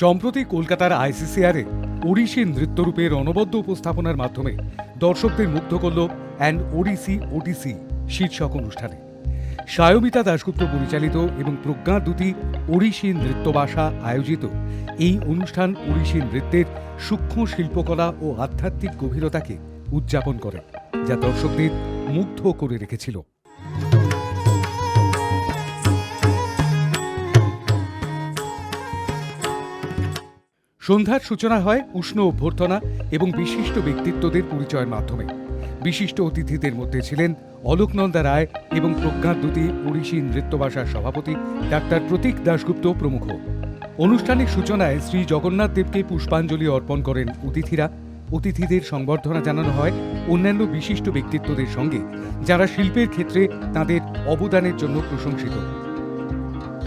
সম্প্রতি কলকাতার আইসিসিআরে ওড়িশি নৃত্যরূপের অনবদ্য উপস্থাপনার মাধ্যমে দর্শকদের মুগ্ধ করল অ্যান্ড ওড়িশি ওটিসি শীর্ষক অনুষ্ঠানে। সায়মিতা দাশগুপ্ত পরিচালিত এবং প্রজ্ঞা দুটি ওড়িশি নৃত্যবাসা আয়োজিত এই অনুষ্ঠান ওড়িশি নৃত্যের সূক্ষ্ম শিল্পকলা ও আধ্যাত্মিক গভীরতাকে উদযাপন করে, যা দর্শকদের মুগ্ধ করে রেখেছিল। সন্ধ্যার সূচনা হয় উষ্ণ অভ্যর্থনা এবং বিশিষ্ট ব্যক্তিত্বদের পরিচয়ের মাধ্যমে। বিশিষ্ট অতিথিদের মধ্যে ছিলেন অলোকনন্দা রায় এবং প্রজ্ঞাদ্যুতি ওড়িশি নৃত্যবাসার সভাপতি ডাক্তার প্রতীক দাশগুপ্ত প্রমুখ। অনুষ্ঠানের সূচনায় শ্রী জগন্নাথ দেবকে পুষ্পাঞ্জলি অর্পণ করেন অতিথিরা। অতিথিদের সংবর্ধনা জানানো হয় অন্যান্য বিশিষ্ট ব্যক্তিত্বদের সঙ্গে, যারা শিল্পের ক্ষেত্রে তাদের অবদানের জন্য প্রশংসিত।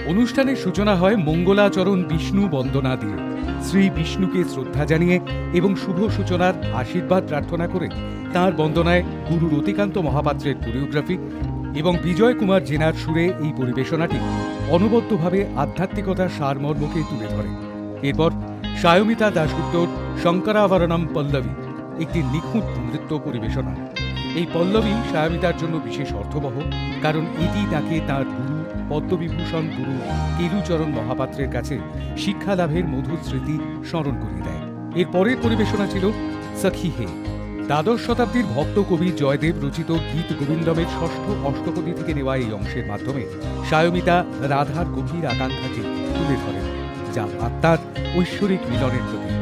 অনুষ্ঠানের সূচনা হয় মঙ্গলাচরণ বিষ্ণু বন্দনা দিয়ে। শ্রী বিষ্ণুকে শ্রদ্ধা জানিয়ে এবং শুভ সূচনার আশীর্বাদ প্রার্থনা করে তাঁর বন্দনায় গুরু রতিকান্ত মহাপাত্রের কোরিওগ্রাফি এবং বিজয় কুমার জেনার সুরে এই পরিবেশনাটি অনবদ্যভাবে আধ্যাত্মিকতার সারমর্মকে তুলে ধরে। এরপর সায়মিতা দাশগুপ্তর শঙ্করাভরণম পল্লবী একটি নিখুঁত নৃত্য পরিবেশনা। এই পল্লবী সায়মিতার জন্য বিশেষ অর্থবহ, কারণ এটি তাকে তার গুরু পদ্মবিভূষণ গুরু কেলুচরণ মহাপাত্রের কাছে শিক্ষা লাভের মধুর স্মৃতি স্মরণ করিয়ে দেয়। এর পরের পরিবেশনা ছিল সখী হে। দ্বাদশ শতাব্দীর ভক্ত কবি জয়দেব রচিত গীত গোবিন্দমের ষষ্ঠ অষ্টপদী থেকে নেওয়া এই অংশের মাধ্যমে সায়মিতা রাধার গভীর আকাঙ্ক্ষাকে তুলে ধরেন, যা আত্মার ঐশ্বরিক মিলনের প্রতীক।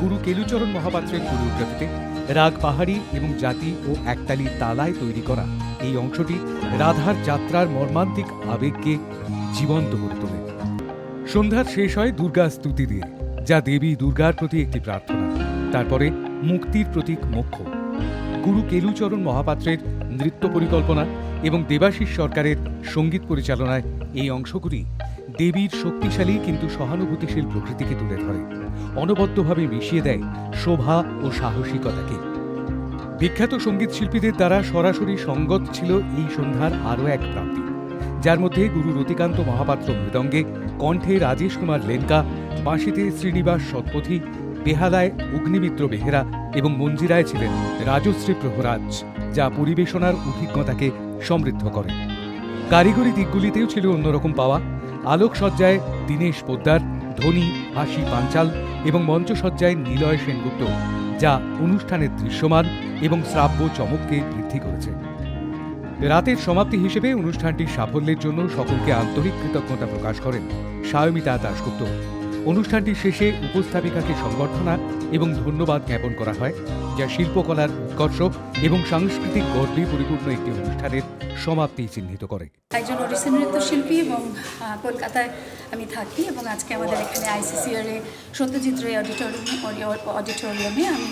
গুরু কেলুচরণ মহাপাত্রের কোরিওগ্রাফিতে রাগ পাহাড়ি এবং জাতি ও একতালি তালায় তৈরি করা। এই অংশটি রাধার যাত্রার মর্মান্তিক আবেগকে জীবন্ত করে তোলে। সন্ধ্যার শেষ হয় দুর্গা স্তুতি দিয়ে, যা দেবী দুর্গার প্রতি একটি প্রার্থনা, তারপরে মুক্তির প্রতীক মোক্ষ। গুরু কেলুচরণ মহাপাত্রের নৃত্য পরিকল্পনা এবং দেবাশিস সরকারের সংগীত পরিচালনায় এই অংশগুলি দেবীর শক্তিশালী কিন্তু সহানুভূতিশীল প্রকৃতিকে তুলে ধরে। অনবদ্যভাবে মিশিয়ে দেয় শোভা ও সাহসিকতাকে। বিখ্যাত সংগীত শিল্পীদের দ্বারা সরাসরি সঙ্গত ছিল এই সন্ধ্যার আরও এক প্রাপ্তি, যার মধ্যে গুরু রতিকান্ত মহাপাত্র মৃদঙ্গে কণ্ঠে রাজেশ কুমার লেনকা, বাঁশিতে শ্রীনিবাস সৎপথী বেহালায় অগ্নিমিত্র বেহেরা এবং মঞ্জিরায় ছিলেন রাজশ্রী প্রহরাজ, যা পরিবেশনার অভিজ্ঞতাকে সমৃদ্ধ করে। কারিগরি দিকগুলিতেও ছিল অন্যরকম পাওয়া। আলোকসজ্জায় দীনেশ পোদ্দার, ধনী হাসি পাঞ্চাল এবং মঞ্চসজ্জায় নিলয় সেনগুপ্ত, যা অনুষ্ঠানের দৃশ্যমান এবং শ্রাব্য চমককে বৃদ্ধি করেছে। রাতের সমাপ্তি হিসেবে অনুষ্ঠানটির সাফল্যের জন্য সকলকে আন্তরিক কৃতজ্ঞতা প্রকাশ করেন সায়মিতা দাশগুপ্ত। অনুষ্ঠানটির শেষে উপস্থাপিকাকে সংবর্ধনা এবং ধন্যবাদ জ্ঞাপন করা হয়, যা শিল্পকলার উৎকর্ষ এবং সাংস্কৃতিক গর্বে পরিপূর্ণ একটি অনুষ্ঠানের সমাপ্তি চিহ্নিত করে। একজন ওডিসি নৃত্যশিল্পী এবং কলকাতায় আমি থাকি এবং আজকে আমাদের এখানে আইসিসিআর এ সত্যজিৎ রে অডিটোরিয়াম অডিটোরিয়ামে আমি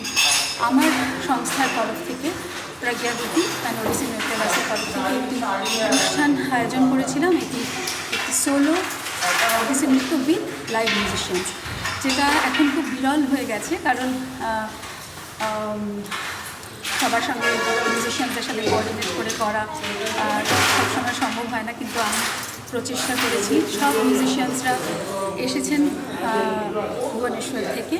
আমার সংস্থার তরফ থেকে প্রজ্ঞাবতী অ্যান্ড ওডিসি নৃত্যবাসের তরফ থেকে একটি অনুষ্ঠান আয়োজন করেছিলাম। এটি একটি সোলো ওডিসি নৃত্য উইথ লাইভ মিউজিশিয়ানস যেটা এখন খুব বিরল হয়ে গেছে, কারণ সবার সঙ্গে মিউজিশিয়ানদের সাথে কোঅর্ডিনেট করে করা আর সবসময় সম্ভব হয় না, কিন্তু আমি প্রচেষ্টা করেছি। সব মিউজিশিয়ানসরা এসেছেন ভুবনেশ্বর থেকে।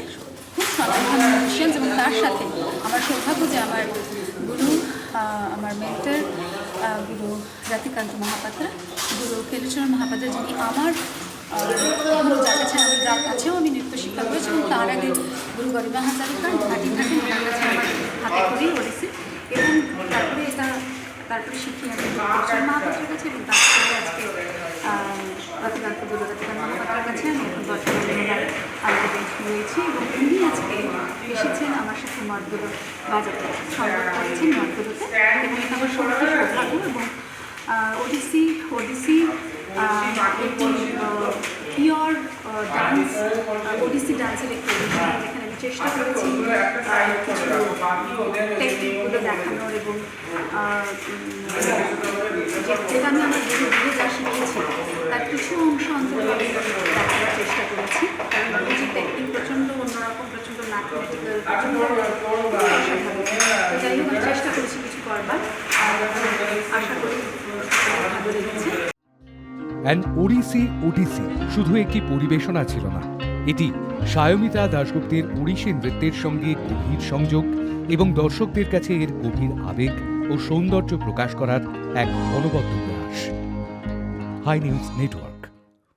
খুব সচেতন মিউজিশিয়ানস এবং তার সাথে আমার সৌভাগ্য যে আমার গুরু আমার মেন্টার গুরু রাতিকান্ত মহাপাত্রা, গুরু কেলুচরণ মহাপাত্র, যিনি আমার আমি যার কাছেও আমি নৃত্য শিক্ষা করেছি এবং তার আগে গুরু গরিমা কাছে আমার হাতে করেই করেছি এবং তারপরে এটা তারপরে শিখি আমি মহাপাত্রের কাছে এবং আজকে রতিকান্ত গুরু রতিকান্ত কাছে আমি এখন বর্তমানে আলাদা রয়েছি এবং উনি আজকে এসেছেন আমার সাথে মঠগুলো বাজাতে সংবাদ করেছেন মঠগুলোতে এবং এটা আমার সত্যি এবং ওডিসি ওডিসি একটি পিওর ডান্স ওডিসি ডান্সের একটি অনুষ্ঠান যেখানে আমি চেষ্টা করেছি কিছু টেকনিকগুলো দেখানোর এবং যেটা আমি আমার গুরু যা শিখেছি তার কিছু অংশ অন্তত আমি দেখানোর চেষ্টা করেছি কারণ ওডিসি টেকনিক প্রচণ্ড অন্যরকম প্রচণ্ড ম্যাথমেটিক্যাল প্রচণ্ড অসাধারণ তো যাই হোক আমি চেষ্টা করেছি কিছু করবার আর আশা করি অ্যান্ড ওড়িসি ওডিসি শুধু একটি পরিবেশনা ছিল না। এটি সায়মিতা দাশগুপ্তের ওড়িশি নৃত্যের সঙ্গে গভীর সংযোগ এবং দর্শকদের কাছে এর গভীর আবেগ ও সৌন্দর্য প্রকাশ করার এক অনবদ্য প্রয়াস। High news network